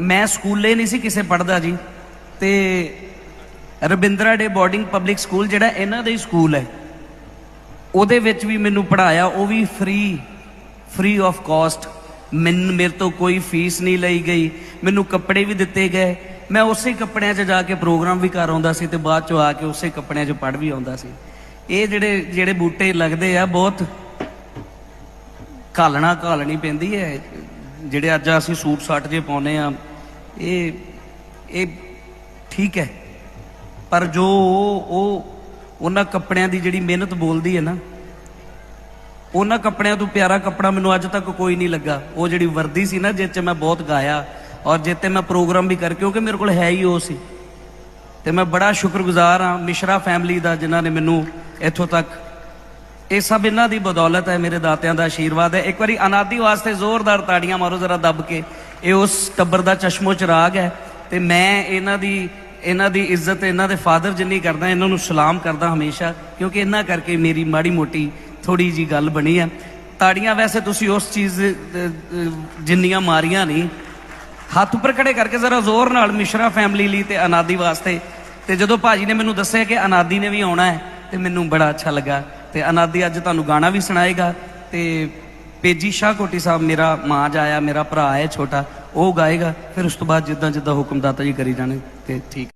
ਮੈਂ ਸਕੂਲੇ ਨਹੀਂ ਸੀ ਕਿਸੇ ਪੜਦਾ ਜੀ। ਤੇ Rabindra day boarding public school ਜਿਹੜਾ ਇਹਨਾਂ ਦਾ ਹੀ ਸਕੂਲ ਹੈ, ਉਹਦੇ ਵਿੱਚ ਵੀ ਮੈਨੂੰ ਪੜਾਇਆ ਉਹ ਵੀ free free of cost man, ਮੇਰੇ ਤੋਂ ਕੋਈ ਫੀਸ ਨਹੀਂ ਲਈ ਗਈ। ਮੈਨੂੰ ਕੱਪੜੇ ਵੀ ਦਿੱਤੇ ਗਏ। ਮੈਂ ਉਸੇ ਕੱਪੜਿਆਂ 'ਚ ਜਾ ਕੇ ਪ੍ਰੋਗਰਾਮ ਵੀ ਕਰ ਆਉਂਦਾ ਸੀ ਤੇ ਬਾਅਦ 'ਚੋਂ ਆ ਕੇ ਉਸੇ ਕੱਪੜਿਆਂ 'ਚ ਪੜ ਵੀ ਆਉਂਦਾ ਸੀ। ਇਹ ਜਿਹੜੇ ਜਿਹੜੇ ਬੂਟੇ ਲੱਗਦੇ ਆ, ਬਹੁਤ ਘਾਲਣਾ ਘਾਲਣੀ ਪੈਂਦੀ ਹੈ। ਜਿਹੜੇ ਅੱਜ ਅਸੀਂ ਸੂਟ ਸਾਟ ਜੇ ਪਾਉਨੇ ਆ, ਇਹ ਇਹ ਠੀਕ ਹੈ। ਪਰ ਜੋ ਉਹ ਉਹਨਾਂ ਕੱਪੜਿਆਂ ਦੀ ਜਿਹੜੀ ਮਿਹਨਤ ਬੋਲਦੀ ਹੈ ਨਾ, ਉਹਨਾਂ ਕੱਪੜਿਆਂ ਤੋਂ ਪਿਆਰਾ ਕੱਪੜਾ ਮੈਨੂੰ ਅੱਜ ਤੱਕ ਕੋਈ ਨਹੀਂ ਲੱਗਾ। ਉਹ ਜਿਹੜੀ ਵਰਦੀ ਸੀ ਨਾ ਜਿਸ 'ਚ ਮੈਂ ਬਹੁਤ ਗਾਇਆ ਔਰ ਜਿਸ ਤੇ ਮੈਂ ਪ੍ਰੋਗਰਾਮ ਵੀ ਕਰ, ਕਿਉਂਕਿ ਮੇਰੇ ਕੋਲ ਹੈ ਹੀ ਉਹ ਸੀ। ਤੇ ਮੈਂ ਬੜਾ ਸ਼ੁਕਰਗੁਜ਼ਾਰ ਹਾਂ ਮਿਸ਼ਰਾ ਫੈਮਿਲੀ ਦਾ, ਜਿਨ੍ਹਾਂ ਨੇ ਮੈਨੂੰ ਇੱਥੋਂ ਤੱਕ ਇਹ ਸਭ ਇਹਨਾਂ ਦੀ ਬਦੌਲਤ ਹੈ, ਮੇਰੇ ਦਾਤਿਆਂ ਦਾ ਆਸ਼ੀਰਵਾਦ ਹੈ। ਇੱਕ ਵਾਰੀ ਅਨਾਦੀ ਵਾਸਤੇ ਜ਼ੋਰਦਾਰ ਤਾੜੀਆਂ ਮਾਰੋ, ਜ਼ਰਾ ਦੱਬ ਕੇ। ਇਹ ਉਸ ਟੱਬਰ ਦਾ ਚਸ਼ਮੋ ਚਿਰਾਗ ਹੈ ਤੇ ਮੈਂ ਇਹਨਾਂ ਦੀ ਇਹਨਾਂ ਦੀ ਇੱਜ਼ਤ, ਇਹਨਾਂ ਦੇ ਫਾਦਰ ਜਿੰਨੀ ਕਰਦਾ, ਇਹਨਾਂ ਨੂੰ ਸਲਾਮ ਕਰਦਾ ਹਮੇਸ਼ਾ, ਕਿਉਂਕਿ ਇਹਨਾਂ ਕਰਕੇ ਮੇਰੀ ਮਾੜੀ ਮੋਟੀ ਥੋੜੀ ਜੀ ਗੱਲ ਬਣੀ ਹੈ। ਤਾੜੀਆਂ ਵੈਸੇ ਤੁਸੀਂ ਉਸ ਚੀਜ਼ ਜਿੰਨੀਆਂ ਮਾਰੀਆਂ ਨਹੀਂ। ਹੱਥ ਉੱਪਰ ਖੜੇ ਕਰਕੇ ਜ਼ਰਾ ਜ਼ੋਰ ਨਾਲ ਮਿਸ਼ਰਾ ਫੈਮਿਲੀ ਲਈ ਤੇ ਅਨਾਦੀ ਵਾਸਤੇ। ਤੇ ਜਦੋਂ ਭਾਜੀ ਨੇ ਮੈਨੂੰ ਦੱਸਿਆ ਕਿ ਅਨਾਦੀ ਨੇ ਵੀ ਆਉਣਾ ਹੈ, ਤੇ ਮੈਨੂੰ ਬੜਾ ਅੱਛਾ ਲੱਗਾ। ਤੇ ਅਨਾਦੀ ਅੱਜ ਤੁਹਾਨੂੰ ਗਾਣਾ ਵੀ ਸੁਣਾਏਗਾ ਤੇ ਪੇਜੀ ਸ਼ਾਹ ਕੋਟੀ ਸਾਹਿਬ ਮੇਰਾ ਮਾਂ ਜਾਇਆ, ਮੇਰਾ ਭਰਾ ਹੈ ਛੋਟਾ, ਉਹ ਗਾਏਗਾ, ਫਿਰ ਉਸ ਤੋਂ ਬਾਅਦ ਜਿੱਦਾਂ ਜਿੱਦਾਂ ਹੁਕਮਦਾਤਾ ਜੀ ਕਰੀ ਜਾਣੇ, ਤੇ ਠੀਕ